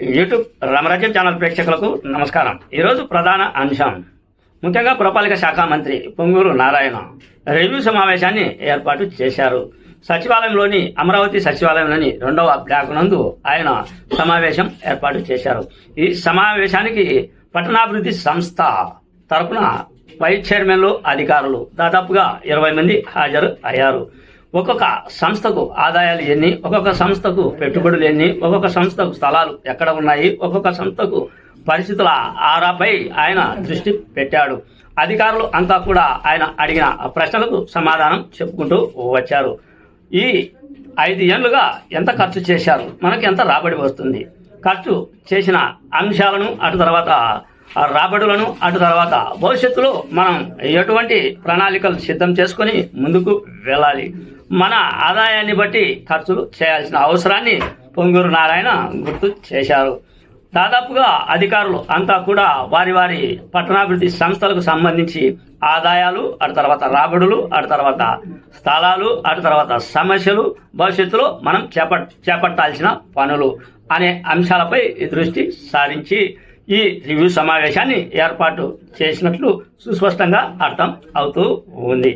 YouTube రామరాజ్యం channel ప్రేక్షకులకు నమస్కారం. ఈరోజు ప్రధాన అంశం. ముఖ్యంగా పురపాలిక శాఖ మంత్రి పొంగూరు నారాయణ రివ్యూ సమావేశాన్ని ఏర్పాటు చేశారు. సచివాలయంలోని అమరావతి సచివాలయంలోని రెండవ బ్లాక్ నందు ఆయన సమావేశం ఏర్పాటు చేశారు. ఈ సమావేశానికి పట్టణాభివృద్ధి సంస్థ తరపున వైస్ చైర్మన్లు అధికారులు దాదాపుగా ఇరవై మంది హాజరు అయ్యారు. ఒక్కొక్క సంస్థకు ఆదాయాలు ఎన్ని ఒక్కొక్క సంస్థకు పెట్టుబడులు ఎన్ని ఒక్కొక్క సంస్థకు స్థలాలు ఎక్కడ ఉన్నాయి ఒక్కొక్క సంస్థకు పరిస్థితుల ఆరాపై ఆయన దృష్టి పెట్టాడు. అధికారులు అంతా కూడా ఆయన అడిగిన ప్రశ్నలకు సమాధానం చెప్పుకుంటూ వచ్చారు. ఈ ఐదు ఏళ్ళుగా ఎంత ఖర్చు చేశారు? మనకి ఎంత రాబడి వస్తుంది? ఖర్చు చేసిన అంశాలను అటు తర్వాత రాబడులను అటు తర్వాత భవిష్యత్తులో మనం ఎటువంటి ప్రణాళికలు సిద్ధం చేసుకొని ముందుకు వెళ్ళాలి? మన ఆదాయాన్ని బట్టి ఖర్చులు చేయాల్సిన అవసరాన్ని పొంగూరు నారాయణ గుర్తు చేశారు. దాదాపుగా అధికారులు అంతా కూడా వారి వారి పట్టణాభివృద్ధి సంస్థలకు సంబంధించి ఆదాయాలు అటు తర్వాత రాబడులు అటు తర్వాత స్థలాలు అటు తర్వాత సమస్యలు భవిష్యత్తులో మనం చేపట్ చేపట్టాల్సిన పనులు అనే అంశాలపై దృష్టి సారించి ఈ రివ్యూ సమావేశాన్ని ఏర్పాటు చేసినట్లు సుస్పష్టంగా అర్థం అవుతూ ఉంది.